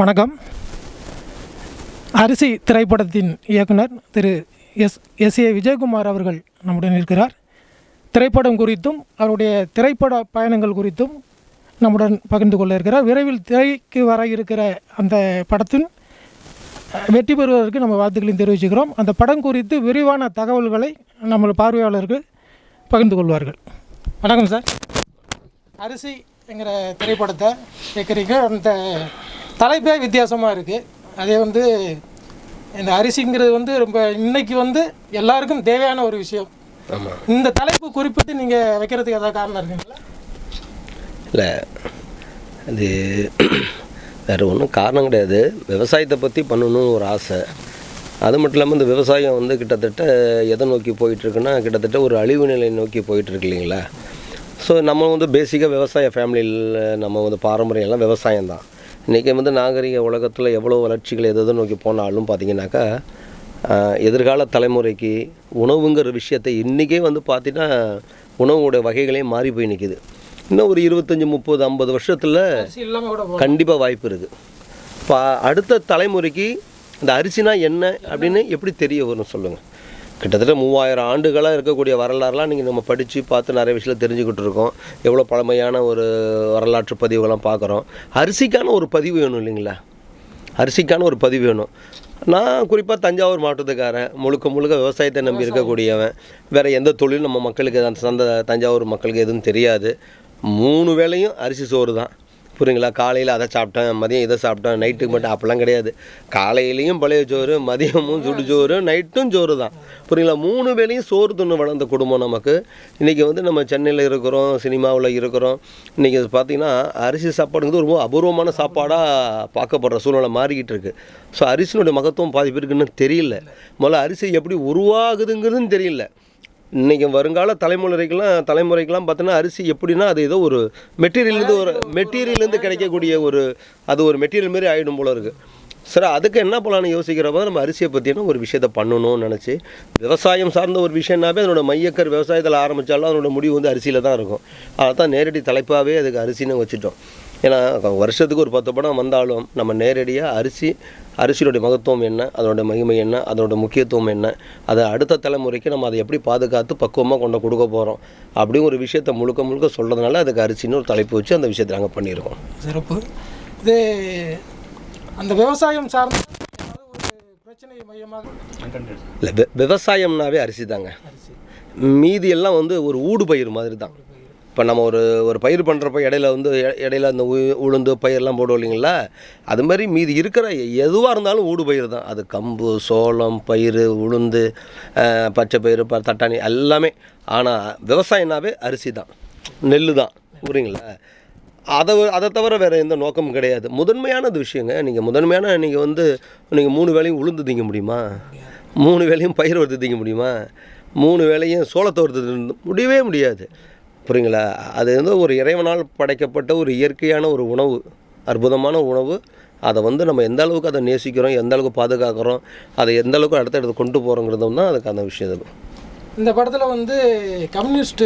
வணக்கம். அரிசி திரைப்படத்தின் இயக்குனர் திரு எஸ் எஸ் ஏ விஜயகுமார் அவர்கள் நம்முடன் இருக்கிறார். திரைப்படம் குறித்தும் அவருடைய திரைப்பட பயணங்கள் குறித்தும் நம்முடன் பகிர்ந்து கொள்ள இருக்கிறார். விரைவில் திரைக்கு வர இருக்கிற அந்த படத்தின் வெற்றி பெறுவதற்கு நம்ம வாழ்த்துக்களையும் தெரிவிச்சுக்கிறோம். அந்த படம் குறித்து விரிவான தகவல்களை நம்ம பார்வையாளர்கள் பகிர்ந்து கொள்வார்கள். வணக்கம் சார். அரிசி என்கிற திரைப்படத்தை கேட்குறீங்க. அந்த தலைப்பே வித்தியாசமாக இருக்குது அதே வந்து இந்த அரிசிங்கிறது வந்து ரொம்ப இன்னைக்கு வந்து எல்லாருக்கும் தேவையான ஒரு விஷயம். ஆமாம் இந்த தலைப்பு குறிப்பிட்டு நீங்கள் வைக்கிறதுக்கு ஏதாவது காரணம் இருக்குங்களா? இல்லை. அது வேறு ஒன்றும் காரணம் கிடையாது. விவசாயத்தை பற்றி பண்ணணும்னு ஒரு ஆசை. அது மட்டும் இல்லாமல் இந்த விவசாயம் வந்து கிட்டத்தட்ட எதை நோக்கி போயிட்டுருக்குன்னா கிட்டத்தட்ட ஒரு அழிவு நிலை நோக்கி போயிட்டுருக்கு இல்லைங்களா? ஸோ நம்ம வந்து பேசிக்காக விவசாய ஃபேமிலியில் நம்ம வந்து பாரம்பரியம் எல்லாம் விவசாயம் தான் இன்றைக்கி வந்து நாகரிக உலகத்தில் எவ்வளோ வளர்ச்சிகள் எது நோக்கி போனாலும் பார்த்தீங்கன்னாக்கா எதிர்கால தலைமுறைக்கு உணவுங்கிற விஷயத்தை இன்றைக்கே வந்து பார்த்தீங்கன்னா உணவோட வகைகளே மாறி போய் நிற்கிது இன்னும் ஒரு இருபத்தஞ்சி முப்பது ஐம்பது வருஷத்தில். கண்டிப்பாக வாய்ப்பு இருக்குது இப்போ அடுத்த தலைமுறைக்கு இந்த அரிசினா என்ன அப்படின்னு எப்படி தெரிய வரும் சொல்லுங்கள் கிட்டத்தட்ட மூவாயிரம் ஆண்டுகளாக இருக்கக்கூடிய வரலாறுலாம் நீங்கள் நம்ம படித்து பார்த்து நிறைய விஷயத்தில் தெரிஞ்சுக்கிட்டு இருக்கோம். எவ்வளோ பழமையான ஒரு வரலாற்று பதிவுகள்லாம் பார்க்குறோம். அரிசிக்கான ஒரு பதிவு வேணும் இல்லைங்களா? அரிசிக்கான ஒரு பதிவு வேணும். நான் குறிப்பாக தஞ்சாவூர் மாவட்டத்துக்காரன். முழுக்க முழுக்க விவசாயத்தை நம்பி இருக்கக்கூடியவன். வேறு எந்த தொழிலும் நம்ம மக்களுக்கு அந்த சந்த தஞ்சாவூர் மக்களுக்கு எதுவும் தெரியாது. மூணு வேளையும் அரிசி சோறு தான். புரியுங்களா? காலையில் அதை சாப்பிட்டேன் மதியம் இதை சாப்பிட்டேன் நைட்டுக்கு மட்டும் அப்போல்லாம் கிடையாது. காலையிலையும் பழைய சோறு மதியமும் சுடு சோறு நைட்டும் சோறு தான் புரியுங்களா? மூணு வேளையும் சோறு துண்ணு வளர்ந்த குடும்பம் நமக்கு. இன்றைக்கி வந்து நம்ம சென்னையில் இருக்கிறோம் சினிமாவில் இருக்கிறோம். இன்றைக்கி பார்த்தீங்கன்னா அரிசி சாப்பாடுங்கிறது ரொம்ப அபூர்வமான சாப்பாடாக பார்க்கப்படுற சூழ்நிலை மாறிக்கிட்டு இருக்குது ஸோ அரிசினுடைய மகத்துவம் பாதி பேருக்கு இன்னும் தெரியல. முதல்ல அரிசி எப்படி உருவாகுதுங்கிறதுன்னு தெரியல. இன்றைக்கி வருங்கால தலைமுறைக்கெல்லாம் தலைமுறைக்கெல்லாம் பார்த்தோன்னா அரிசி எப்படின்னா அது ஏதோ ஒரு மெட்டீரியல்லேருந்து ஒரு மெட்டீரியல்லேருந்து கிடைக்கக்கூடிய ஒரு அது ஒரு மெட்டீரியல் மாரி ஆகிடும் போல இருக்குது சரி அதுக்கு என்ன பண்ணலாம்னு யோசிக்கிறப்ப நம்ம அரிசியை பற்றின ஒரு விஷயத்தை பண்ணணும்னு நினச்சி விவசாயம் சார்ந்த ஒரு விஷயம்னாவே அதனோட மையக்கர் விவசாயத்தில் ஆரம்பித்தாலும் அதனோட முடிவு வந்து அரிசியில் தான் இருக்கும். அதை தான் நேரடி தலைப்பாகவே அதுக்கு அரிசின்னு வச்சுட்டோம். ஏன்னா வருஷத்துக்கு ஒரு பத்து படம் வந்தாலும் நம்ம நேரடியாக அரிசி அரிசியோடைய மகத்துவம் என்ன அதனோட மகிமை என்ன அதனோட முக்கியத்துவம் என்ன அதை அடுத்த தலைமுறைக்கு நம்ம அதை எப்படி பாதுகாத்து பக்குவமாக கொண்டு கொடுக்க போகிறோம் அப்படிங்கிற ஒரு விஷயத்தை முழுக்க முழுக்க சொல்கிறதுனால அதுக்கு அரிசின்னு ஒரு தலைப்பு வச்சு அந்த விஷயத்தை நாங்கள் பண்ணியிருக்கோம். சிறப்பு. இது அந்த விவசாயம் சார்ந்த பிரச்சனை மையமாக இல்லை விவசாயம்னாவே அரிசி தாங்க. அரிசி. மீதி எல்லாம் வந்து ஒரு ஊடு பயிர் மாதிரி தான் இப்போ நம்ம ஒரு ஒரு பயிர் பண்ணுறப்ப இடையில வந்து இடையில அந்த உ- உளுந்து பயிரெல்லாம் போடுவோம் இல்லைங்களா? அது மாதிரி மீதி இருக்கிற எதுவாக இருந்தாலும் ஊடு பயிர் தான். அது கம்பு சோளம் பயிர் உளுந்து பச்சை பயிர் ப தட்டாணி எல்லாமே. ஆனால் விவசாயம்னாவே அரிசி தான். நெல் தான். புரியுங்களா? அதை அதை தவிர வேறு எந்த நோக்கமும் கிடையாது. முதன்மையானது விஷயங்க நீங்கள் முதன்மையான நீங்கள் வந்து நீங்கள் மூணு வேலையும் உளுந்து திங்க முடியுமா? மூணு வேலையும் பயிர் வறுத்து திங்க முடியுமா? மூணு வேலையும் சோளத்தை வறுத்து முடியவே முடியாது. புரியுங்களா? அது வந்து ஒரு இறைவனால் படைக்கப்பட்ட ஒரு இயற்கையான ஒரு உணவு அற்புதமான உணவு. அதை வந்து நம்ம எந்த அளவுக்கு அதை நேசிக்கிறோம் எந்த அளவுக்கு பாதுகாக்கிறோம் அதை எந்த அளவுக்கு அடுத்த இடத்துக்கு கொண்டு போகிறோங்கிறதும் தான் அதுக்கு அந்த விஷயம் இது. இந்த படத்தில் வந்து கம்யூனிஸ்ட்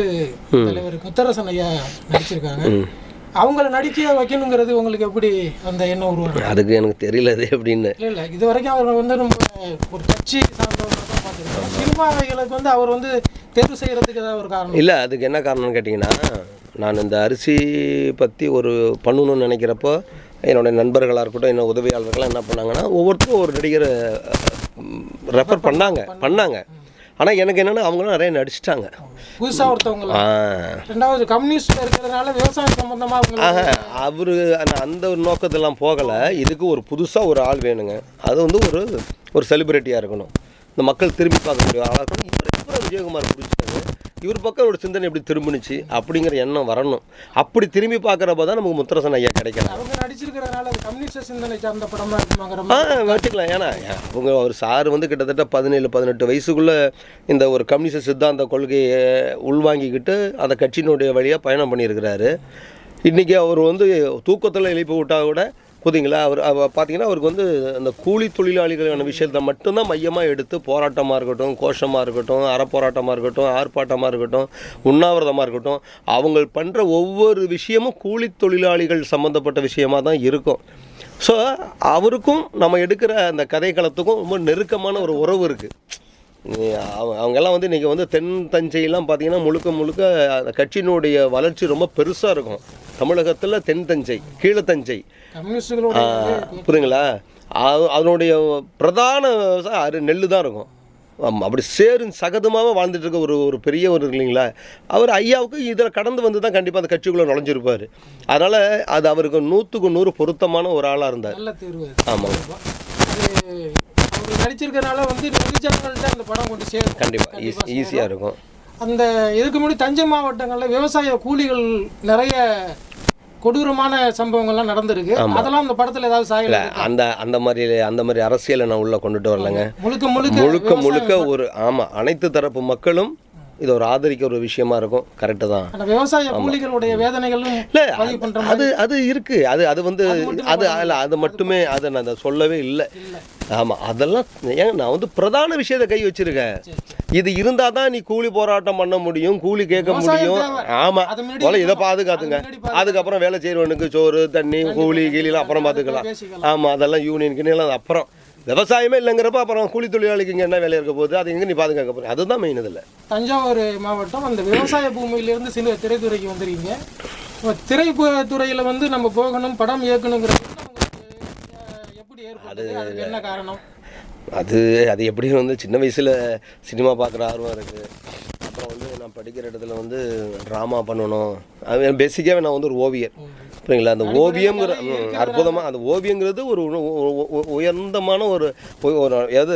தலைவர் முத்தரசன் ஐயா நடிச்சிருக்காங்க. அவங்கள நடிக்க வைக்கணுங்கிறது உங்களுக்கு எப்படி அந்த எண்ணம் உருவாங்க அதுக்கு எனக்கு தெரியல அது எப்படின்னு. இல்லை இல்லை. இது வரைக்கும் அவர் வந்து நம்ம ஒரு கட்சி சார்ந்தவங்க தான் பார்த்துருக்கோம் சினிமாவைகளுக்கு வந்து அவர் வந்து தேர்வு செய்யறதுக்கு ஏதாவது ஒரு காரணம் இல்லை அதுக்கு என்ன காரணம்னு கேட்டிங்கன்னா நான் இந்த அரிசி பற்றி ஒரு பண்ணணும்னு நினைக்கிறப்போ என்னுடைய நண்பர்களாக இருக்கட்டும் என்ன உதவியாளர்கள்லாம் என்ன பண்ணாங்கன்னா ஒவ்வொருத்தரும் ஒரு நடிகரை ரெஃபர் பண்ணாங்க. பண்ணாங்க. ஆனால் எனக்கு என்னென்னா அவங்களும் நிறைய நடிச்சிட்டாங்க. புதுசா ஒருத்தவங்க ரெண்டாவது கம்யூனிஸ்ட்ல இருக்கிறதுனால விவசாயம் ஆஹா அவர் அந்த ஒரு நோக்கத்தெல்லாம் போகலை. இதுக்கு ஒரு புதுசாக ஒரு ஆள் வேணுங்க. அது வந்து ஒரு ஒரு செலிபிரிட்டியாக இருக்கணும். இந்த மக்கள் திரும்பி பார்க்கக்கூடிய ஆளாக இருக்கணும். இவர் விஜயகுமார் பிடிச்சாரு. இவர் பக்கம் ஒரு சிந்தனை எப்படி திரும்பினுச்சு அப்படிங்கிற எண்ணம் வரணும். அப்படி திரும்பி பார்க்குறப்ப தான் நமக்கு முத்தரசன் ஐயா கிடைக்கிறார் அவங்க கம்யூனிஸ்ட் சிந்தனை சார்ந்த படமா இருக்குமாங்கிற ஆ மாதிரி வச்சுக்கலாம். ஏன்னா அவங்க ஒரு சார் வந்து கிட்டத்தட்ட பதினேழு பதினெட்டு வயசுக்குள்ளே இந்த ஒரு கம்யூனிஸ்ட் சித்தாந்த கொள்கையை உள்வாங்கிக்கிட்டு அந்த கட்சியினுடைய வழியாக பயணம் பண்ணியிருக்கிறாரு. இன்றைக்கி அவர் வந்து தூக்கத்தில் எழுப்பி விட்டா கூட புரியுதுங்களா? அவர் பார்த்தீங்கன்னா அவருக்கு வந்து அந்த கூலி தொழிலாளிகளான விஷயத்தை மட்டும்தான் மையமாக எடுத்து போராட்டமாக இருக்கட்டும் கோஷமாக இருக்கட்டும் அறப்போராட்டமாக இருக்கட்டும் ஆர்ப்பாட்டமாக இருக்கட்டும் உண்ணாவிரதமாக இருக்கட்டும் அவங்க பண்ணுற ஒவ்வொரு விஷயமும் கூலி தொழிலாளிகள் சம்மந்தப்பட்ட விஷயமா தான் இருக்கும். ஸோ அவருக்கும் நம்ம எடுக்கிற அந்த கதைக்களத்துக்கும் ரொம்ப நெருக்கமான ஒரு உறவு இருக்குது அவங்கெல்லாம் வந்து இன்றைக்கி வந்து தென் தஞ்சையெல்லாம் பார்த்தீங்கன்னா முழுக்க முழுக்க அந்த கட்சியினுடைய வளர்ச்சி ரொம்ப பெருசாக இருக்கும். தமிழகத்தில் தென் தஞ்சை கீழ தஞ்சை. கம்யூனிஸ்டுகளோட புரியுங்களா அது- அதனுடைய பிரதான விவசாயம் அரு நெல் தான் இருக்கும். ஆமாம் அப்படி சேரும் சகதமாக வாழ்ந்துட்டு இருக்க ஒரு ஒரு பெரிய ஒரு இல்லைங்களா? அவர் ஐயாவுக்கு இதில் கடந்து வந்து தான் கண்டிப்பாக அந்த கட்சிக்குள்ளே நுழைஞ்சிருப்பார். அதனால் அது அவருக்கு நூற்றுக்கு நூறு பொருத்தமான ஒரு ஆளாக இருந்தார். ஆமாங்க. அவர் நடிச்சிருக்கனால வந்து வெகுஜனங்கள்ட்ட அந்த படம் கொண்டு சேரும். கண்டிப்பாக ஈஸி ஈஸியாக இருக்கும். அந்த இதுக்கு முன்னாடி தஞ்சை மாவட்டங்களில் விவசாய கூலிகள் நிறைய கொடூரமான சம்பவங்கள்லாம் நடந்திருக்கு. அதெல்லாம் அந்த படத்துல ஏதாவது சாயல அந்த அந்த மாதிரி அந்த மாதிரி அரசியலை நான் உள்ளே கொண்டுட்டு வரலைங்க. முழுக்க முழுக்க முழுக்க முழுக்க ஒரு ஆமாம் அனைத்து தரப்பு மக்களும் இது ஒரு ஆதரிக்க ஒரு விஷயமா இருக்கும். கரெக்டு தான். விவசாய கூலிகளுடைய வேதனைகளும் இல்லை அது அது இருக்கு. அது அது வந்து அது அல்ல அது மட்டுமே அதை நான் அதை சொல்லவே இல்லை. ஆமாம் அதெல்லாம் ஏங்க நான் வந்து பிரதான விஷயத்தை கை வச்சிருக்கேன். இது இருந்தால் தான் நீ கூலி போராட்டம் பண்ண முடியும் கூலி கேட்க முடியும். ஆமாம் முதல்ல இதை. பாதுகாத்துங்க. அதுக்கப்புறம் வேலை செய்கிறவனுக்கு சோறு தண்ணி கூலி கீழிலாம் அப்புறம் பார்த்துக்கலாம். ஆமாம் அதெல்லாம் யூனியனுக்கு எல்லாம் அப்புறம். விவசாயமே இல்லைங்கிறப்ப அப்புறம் கூலி தொழிலாளிக்கு இங்கே என்ன வேலை இருக்க போகுது? அது எங்கே நீ பாதுகாக்க போகிறேன் அதுதான் மெயின் இதில். தஞ்சாவூர் மாவட்டம் அந்த விவசாய பூமியிலிருந்து சில திரைத்துறைக்கு வந்துருக்கீங்க. திரைத்துறையில் வந்து நம்ம போகணும் படம் இயக்கணுங்கிற எப்படி அதுக்கு என்ன காரணம்? அது அது எப்படி வந்து சின்ன வயசில் சினிமா பார்க்குற ஆர்வம் இருக்குது அப்புறம் வந்து நான் படிக்கிற இடத்துல வந்து ட்ராமா பண்ணணும். அது பேசிக்காகவே நான் வந்து ஒரு ஓவியர். புரியுங்களா அந்த ஓவியங்கிற அற்புதமாக அந்த ஓவியங்கிறது ஒரு உயர்ந்தமான ஒரு எது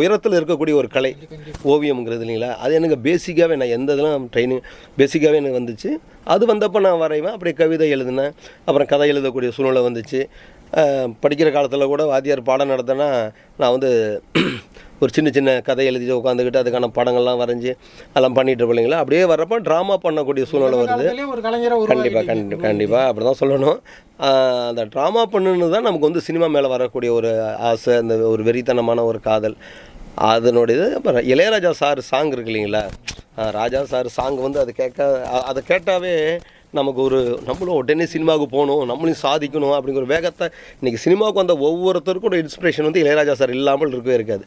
உயரத்தில் இருக்கக்கூடிய ஒரு கலை. ஓவியம்ங்கிறது இல்லைங்களா? அது எனக்கு பேசிக்காகவே நான் எந்த இதெல்லாம் ட்ரைனிங் பேசிக்காகவே எனக்கு வந்துச்சு. அது வந்தப்போ நான் வரைவேன். அப்படியே கவிதை எழுதினேன். அப்புறம் கதை எழுதக்கூடிய சூழ்நிலை வந்துச்சு. படிக்கிற காலத்தில் கூட வாத்தியார் பாடம் நடத்தினா நான் வந்து ஒரு சின்ன சின்ன கதை எழுதிட்டு உட்காந்துக்கிட்டு அதுக்கான படங்கள்லாம் வரைஞ்சி அதெல்லாம் பண்ணிட்டு இல்லைங்களா? அப்படியே வர்றப்போ ட்ராமா பண்ணக்கூடிய சூழ்நிலை வருது. கண்டிப்பாக கண்டி கண்டிப்பாக அப்படி தான் சொல்லணும் அந்த ட்ராமா பண்ணுன்னு தான் நமக்கு வந்து சினிமா மேலே வரக்கூடிய ஒரு ஆசை அந்த ஒரு வெறித்தனமான ஒரு காதல். அதனுடையது அப்புறம் இளையராஜா சார் சாங் இருக்கு இல்லைங்களா? ராஜா சார் சாங் வந்து அது கேட்க அதை கேட்டாவே நமக்கு ஒரு நம்மளும் உடனே சினிமாவுக்கு போகணும் நம்மளையும் சாதிக்கணும் அப்படிங்கிற ஒரு வேகத்தை இன்னைக்கு சினிமாவுக்கு வந்த ஒவ்வொருத்தருக்கும் ஒரு இன்ஸ்பிரேஷன் வந்து இளையராஜா சார் இல்லாமல் இருக்கவே இருக்காது.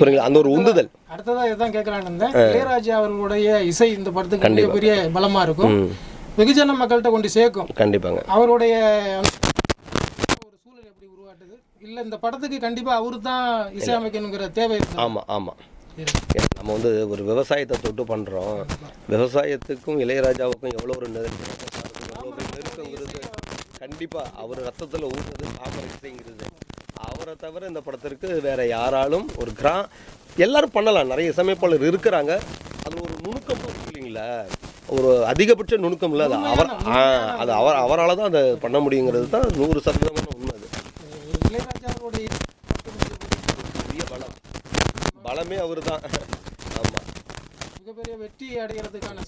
புரியுங்களா அந்த ஒரு உந்துதல். அடுத்ததா இதான் கேட்கலான்னு இளையராஜா அவர்களுடைய இசை இந்த படத்துக்கு மிகப்பெரிய பலமா இருக்கும். வெகுஜன மக்கள்கிட்ட கொண்டு சேர்க்கும். கண்டிப்பாங்க. அவருடைய ஒரு சூழல் எப்படி உருவாட்டுது இல்ல இந்த படத்துக்கு கண்டிப்பா அவரு தான் இசையமைக்கணுங்கிற தேவை ஆமாம் ஆமாம் நம்ம வந்து ஒரு விவசாயத்தை தொட்டு பண்ணுறோம் விவசாயத்துக்கும் இளையராஜாவுக்கும் எவ்வளோ ஒரு நெருக்கங்கிறது கண்டிப்பாக அவர் ரத்தத்தில் ஊறுறது இசைங்கிறது. அவரை தவிர இந்த படத்திற்கு வேற யாராலும் ஒரு கிரா எல்லாரும் பண்ணலாம். நிறைய இசையமைப்பாளர் இருக்கிறாங்க. அது ஒரு நுணுக்கம் இல்லைங்களா? ஒரு அதிகபட்ச நுணுக்கம் இல்லை அது அவர் அது அவர் அவரால் தான் அதை பண்ண முடியுங்கிறது தான் நூறு சதவீதமான உண்மை அது இளையராஜா அவருடைய பெரிய பலம் பலமே அவர் தான் ஆமாம் மிகப்பெரிய வெற்றி அடைகிறதுக்கான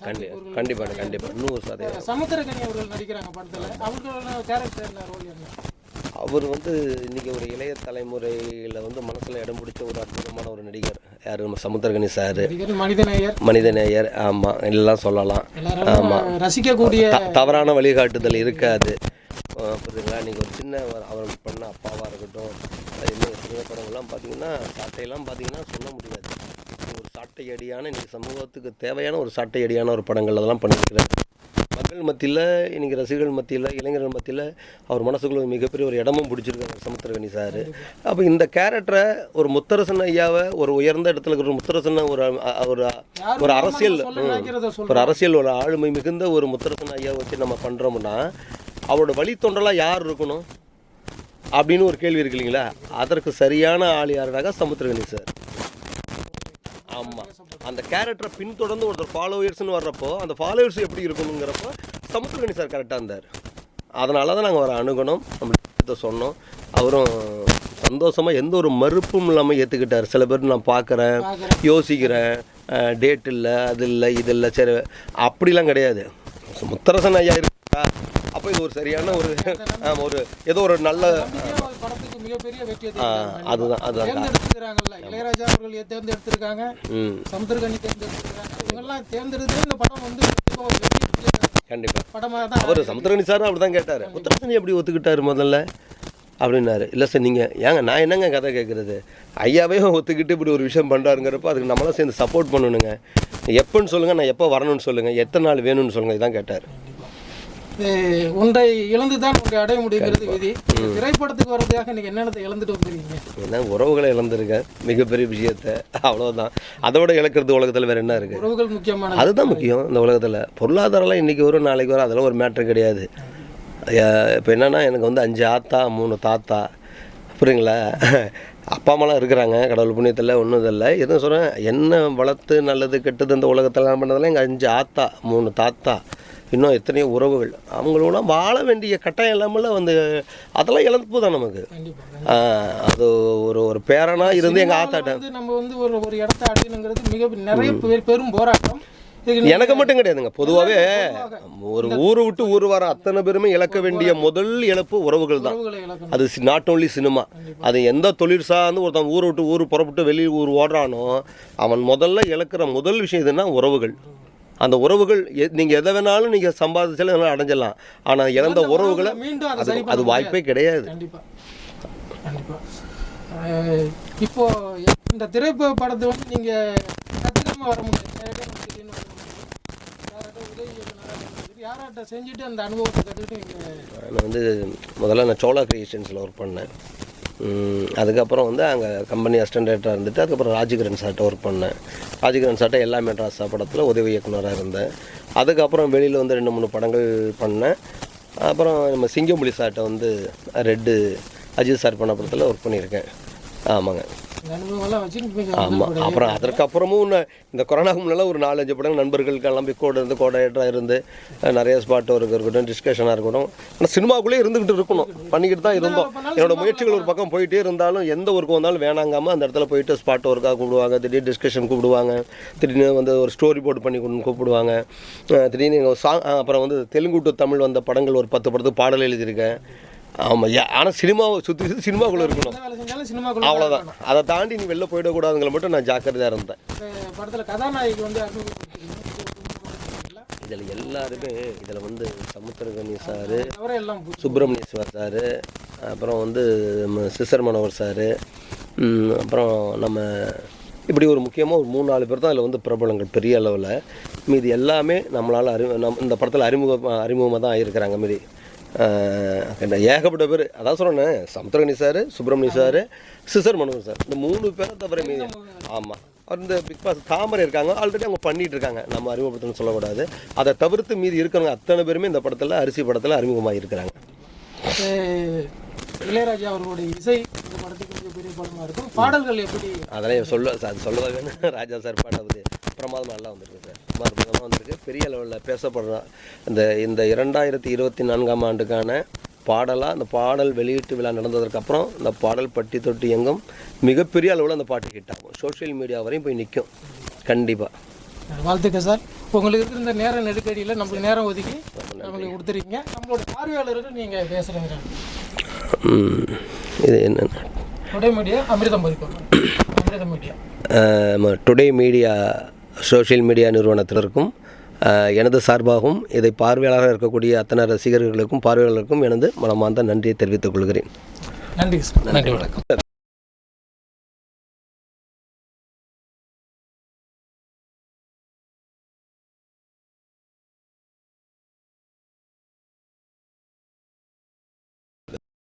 கண்டிப்பாக கண்டிப்பாக நூறு சதவீதம். சமுத்திரகனி அவர்கள் நடிக்கிறாங்க படத்துல. அவர்களோட கேரக்டர் ரோல் என்ன? அவர் வந்து இன்னைக்கு ஒரு இளைய தலைமுறையில் வந்து மனசில் இடம் பிடிச்ச ஒரு அற்புதமான ஒரு நடிகர். யார்? நம்ம சமுத்திரகனி சார். மனிதநேயர். மனிதநேயர் ஆமாம் எல்லாம் சொல்லலாம். எல்லாரும் ரசிக்கக்கூடிய தவறான வழிகாட்டுதல் இருக்காது. புரியுதுங்களா நீங்கள் ஒரு சின்ன ஒரு- அவர் பண்ண அப்பாவாக இருக்கட்டும் அது இன்னும் எத்தனையோ படங்கள்லாம் பார்த்தீங்கன்னா சாட்டையெல்லாம் பார்த்தீங்கன்னா சொல்ல முடியாது. ஒரு சாட்டை அடியான இன்னைக்கு சமூகத்துக்கு தேவையான ஒரு சாட்டை அடியான ஒரு படங்கள் அதெல்லாம் பண்ணியிருக்கிறாரு. மக்கள் மத்தியில் இன்னைக்கு ரசிகர்கள் மத்தியில் இளைஞர்கள் மத்தியில் அவர் மனசுக்குள்ள ஒரு மிகப்பெரிய ஒரு இடமும் பிடிச்சிருக்காரு சமுத்திரகனி சார். அப்போ இந்த கேரக்டரை ஒரு முத்தரசன் ஐயாவை ஒரு உயர்ந்த இடத்துல இருக்கிற ஒரு முத்தரசன் ஒரு ஒரு ஒரு அரசியல் ஒரு அரசியல் ஒரு ஆளுமை மிகுந்த ஒரு முத்தரசன் ஐயா வச்சு நம்ம பண்ணுறோம்னா அவரோட வழித்தொண்டலாக யார் இருக்கணும் அப்படின்னு ஒரு கேள்வி இருக்கு இல்லைங்களா? அதற்கு சரியான ஆள் யாருனாக்கா சமுத்திரகணி சார். ஆமாம் அந்த கேரக்டரை பின்தொடர்ந்து ஒருத்தர் ஃபாலோவர்ஸ்னு வர்றப்போ அந்த ஃபாலோவர்ஸ் எப்படி இருக்கணுங்கிறப்போ சமுத்திரகணி சார் கரெக்டாக இருந்தார். அதனால தான் நாங்கள் வர அணுகணும். நம்ம சொன்னோம். அவரும் சந்தோஷமாக எந்த ஒரு மறுப்பும் இல்லாமல் ஏற்றுக்கிட்டார் சில பேர் நான் பார்க்குறேன் யோசிக்கிறேன் டேட் இல்லை அது இல்லை இது இல்லை சரி அப்படிலாம் கிடையாது. முத்தரசன் ஐயா இருக்கு அப்போ இது ஒரு சரியான ஒரு ஆமா, ஒரு ஏதோ ஒரு நல்ல படத்துக்கு மிகப்பெரிய வெற்றியை. அதுதான் அதுதான். தேர்ந்தெடுத்துக்கிறாங்கல்ல இளையராஜா அவர்கள் தேர்ந்தெடுத்திருக்காங்க. ம். சமுத்திரகனி தேர்ந்தெடுத்திருக்காங்க. இவங்கெல்லாம் தேர்ந்தெடுத்து இந்த படம் வந்து கண்டிப்பா ஒரு வெற்றி கண்டிப்பாக படமாக தான் அவர் சமுத்திரகனி சார் அப்படி தான் கேட்டார் முத்தரசன் எப்படி ஒத்துக்கிட்டாரு முதல்ல? அப்படின்னாரு. இல்லை சார் நீங்கள் ஏங்க நான் என்னங்க கதை கேட்குறது ஐயாவே ஒத்துக்கிட்டு இப்படி ஒரு விஷயம் பண்ணுறாருங்கிறப்ப அதுக்கு நம்மளாம் சேர்ந்து சப்போர்ட் பண்ணணுங்க. எப்போன்னு சொல்லுங்கள் நான் எப்போ வரணும்னு சொல்லுங்கள் எத்தனை நாள் வேணும்னு சொல்லுங்கள் இதான் கேட்டார். ஒன்றை இழந்து தான் ஒன்றை அடைய முடியுங்கிறது விதி. திரைப்படத்துக்கு வர்றதுக்காக இன்னைக்கு என்னென்னத்தை இழந்துட்டு வந்துருக்கீங்க? என்ன உறவுகளை இழந்திருக்கேன் மிகப்பெரிய விஷயத்த அவ்வளோதான் அதோட இழக்கிறது உலகத்தில் வேறு என்ன இருக்குது உறவுகள் முக்கியமான அதுதான் முக்கியம் இந்த உலகத்தில். பொருளாதாரம்லாம் இன்றைக்கி வரும் நாளைக்கு வரும் அதெல்லாம் ஒரு மேட்ரு கிடையாது. இப்போ என்னென்னா எனக்கு வந்து அஞ்சு ஆத்தா மூணு தாத்தா புரியுங்களா? அப்பா அம்மாலாம் இருக்கிறாங்க கடவுள் புண்ணியத்தில் ஒன்றும் இல்லை. எதுவும் சொல்கிறேன் என்ன வளர்த்து நல்லது கெட்டது இந்த உலகத்தில் பண்ணதெல்லாம் எங்கள் அஞ்சு ஆத்தா மூணு தாத்தா இன்னும் எத்தனையோ உறவுகள். அவங்களோட வாழ வேண்டிய கட்டாயம் இல்லாமல் வந்து அதெல்லாம் இழப்பு தான் நமக்கு? அது ஒரு ஒரு பேரனாக இருந்து எங்கள் ஆத்தாட்ட. வந்து நம்ம வந்து ஒரு ஒரு இடத்த அடையணுங்கிறது மிக நிறைய பேர் பெரும் போராட்டம். எனக்கு மட்டும் கிடையாதுங்க. பொதுவாகவே ஒரு ஊரை விட்டு ஊர் வர அத்தனை பேருமே இழக்க வேண்டிய முதல் இழப்பு உறவுகள் தான். அது நாட் ஓன்லி சினிமா. அது எந்த தொழில் சார்ந்து ஒருத்தன் ஊரை விட்டு ஊர் புறப்பட்டு வெளி ஊர் ஓடுறானோ அவன் முதல்ல இழக்கிற முதல் விஷயம் எதுன்னா உறவுகள். அந்த உறவுகள் நீங்க எதை வேணாலும் நீங்க சம்பாதிச்சாலும் எதனாலும் அடைஞ்சிடலாம். ஆனா இழந்த உறவுகளை மீண்டும் அதை வாய்ப்பே கிடையாது. இப்போ இந்த திரைப்படத்தை வந்து நீங்க கத்துக்காம வர முடியாது. யாராட்ட செஞ்சுட்டு அந்த அனுபவத்தை கற்றுக்கிட்டு நான் வந்து முதல்ல நான் சோலா கிரியேஷன்ஸில் ஒர்க் பண்ணேன். அதுக்கப்புறம் வந்து அங்கே கம்பெனி அசிஸ்டன்டேட்டாக இருந்துட்டு அதுக்கப்புறம் ராஜகிரன் சார்ட்ட ஒர்க் பண்ணேன். ராஜகிரன் சார்ட்ட எல்லா மெட்ராஸ் படத்தில் உதவி இயக்குனராக இருந்தேன். அதுக்கப்புறம் வெளியில் வந்து ரெண்டு மூணு படங்கள் பண்ணேன். அப்புறம் நம்ம சிங்கம்புலி சார்ட்ட வந்து ரெட்டு அஜித் சார் பண்ண படத்தில் ஒர்க் பண்ணியிருக்கேன். ஆமாங்க. ஆமாம் அப்புறம் அதற்கப்புறமும் இன்னும் இந்த கொரோனாக்கு முன்னால ஒரு நாலஞ்சு படங்கள் நண்பர்களுக்கெல்லாம் போய் கூட இருந்து கோடையேட்டாக இருந்து நிறைய ஸ்பாட் ஒர்க் இருக்கட்டும் டிஸ்கஷனாக இருக்கட்டும். ஆனால் சினிமாக்குள்ளே இருந்துக்கிட்டு இருக்கணும். பண்ணிக்கிட்டு தான் இருந்தோம். என்னோட முயற்சிகள் ஒரு பக்கம் போயிட்டே இருந்தாலும் எந்த ஒர்க் வந்தாலும் வேணாங்காமல் அந்த இடத்துல போயிட்டு ஸ்பாட் ஒர்க்காக கூப்பிடுவாங்க. திடீர்னு டிஸ்கஷன் கூப்பிடுவாங்க. திடீர்னு வந்து ஒரு ஸ்டோரி போர்டு பண்ணி கூப்பிடுவாங்க. திடீர்னு சாங் அப்புறம் வந்து தெலுங்கு டு தமிழ் வந்த படங்கள் ஒரு பத்து படத்துக்கு பாடல் எழுதியிருக்கேன். ஆமாம் ஆனால் சினிமாவை சுற்றி சுற்றி சினிமாக்குள்ளே இருக்கணும். அவ்வளோதான் அதை தாண்டி நீ வெளில போயிடக்கூடாதுங்களை மட்டும் நான் ஜாக்கிரதையாக இருந்தேன். படத்துல கதாநாயகி வந்து இதில் எல்லாருமே இதில் வந்து சார் தவிர எல்லாம் போச்சு. சுப்பிரமணியேஸ்வர் சார் அப்புறம் வந்து சிசர் மனோகர் சார் அப்புறம் நம்ம இப்படி ஒரு முக்கியமாக ஒரு மூணு நாலு பேர் தான் அதில் வந்து பிரபலங்கள் பெரிய அளவில். மீதி எல்லாமே நம்மளால் அறிமு நம் இந்த படத்தில் அறிமுக அறிமுகமாக தான் ஆகியிருக்கிறாங்க மீதி. ஏகப்பட்ட பேர். அதான் சொல்கிறேன் Samuthirakani sir Subramaniya sir scissor Manohar sir. இந்த மூணு பேரை தவிர மீதி ஆமாம் அந்த பிக் பாஸ் தாமரை இருக்காங்க. ஆல்ரெடி அவங்க பண்ணிட்டு இருக்காங்க. நம்ம அறிமுகப்படுத்தணும்னு சொல்லக்கூடாது. அதை தவிர்த்து மீதி இருக்கிறவங்க அத்தனை பேருமே இந்த படத்தில் அரிசி படத்தில் அறிமுகமாக இருக்கிறாங்க. இளையராஜா அவர்களுடைய இசை இந்த படத்துக்கு மிகப்பெரிய படமா இருக்கும். பாடல்கள் எப்படி? அதெல்லாம் சொல்ல அது சொல்லவே வேணும் ராஜா சார் பாடுறது. பிரமாதம் நல்லா வந்திருக்கு சார். அற்புதமாக வந்திருக்கு. பெரிய லெவலில் பேசப்படுற இந்த இந்த இரண்டாயிரத்தி இருபத்தி நான்காம் ஆண்டுக்கான பாடலாக அந்த பாடல் வெளியீட்டு விழா நடந்ததுக்கப்புறம் இந்த பாடல் பட்டி தொட்டி எங்கும் மிகப்பெரிய அளவில் அந்த பாட்டு ஹிட் ஆகும். சோஷியல் மீடியா வரையும் போய் நிற்கும் கண்டிப்பாக வாழ்த்துக்கள் சார். உங்களுக்கு இருக்கிற இந்த நேர நெருக்கடியில் நம்மளுக்கு நேரம் ஒதுக்கி நம்மளுக்கு கொடுத்துருக்கீங்க நம்மளோட பார்வையாளர்கள் நீங்கள் பேசுகிறீங்க இது என்னென்ன? உடை மீடியா அமிர்தம் பதிப்பு Amirtham media today media social media நிறுவனத்தினருக்கும் எனது சார்பாகவும் இதை பார்வையாளராக இருக்கக்கூடிய அத்தனை ரசிகர்களுக்கும் பார்வையாளர்களுக்கும் எனது மனமார்ந்த நன்றியை தெரிவித்துக் கொள்கிறேன். நன்றி சார். நன்றி வணக்கம்.